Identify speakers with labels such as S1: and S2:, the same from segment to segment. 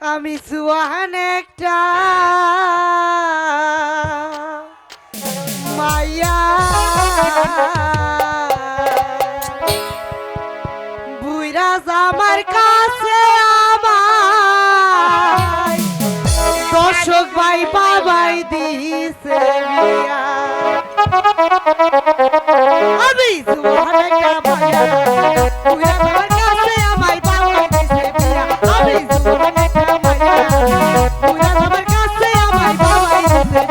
S1: আমি সুহান একটা মাইয়া। বুইরাজ আমার কাছে আমার দর্শক ভাই, বাবাই দিছে আমি সুহান একটা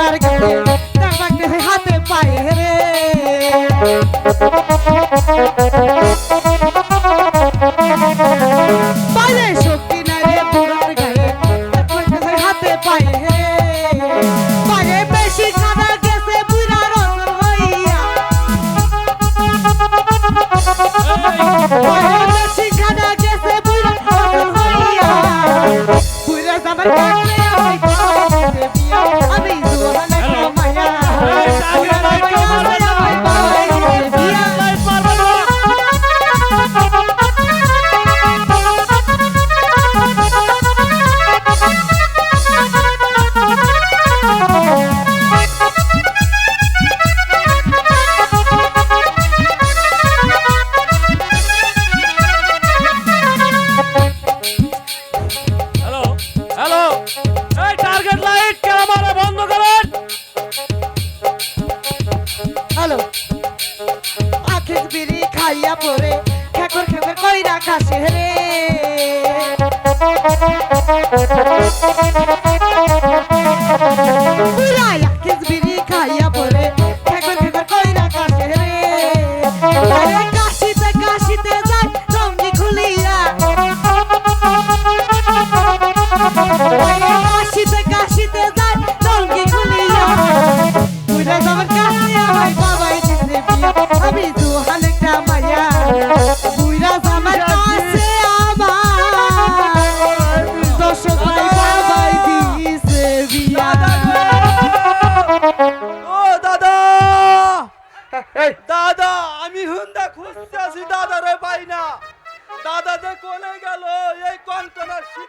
S1: ঘোড়ার গাড়ে তার লাগতেছে হাতে পায়ে রে বাইরে শক্তি নাই রে ঘোড়ার গাড়ে তার লাগতেছে হাতে পায়ে রে আখিস বিড়ি খাইয়া পরে খেকর খেকর কইরা কাশে রে। আখিস বিড়ি খাইয়া
S2: দাদা, আমি হুন্দা খুঁজতে আছি দাদা রে পাই না দাদা যে কোনে গেল, এই কনকনার শীতে।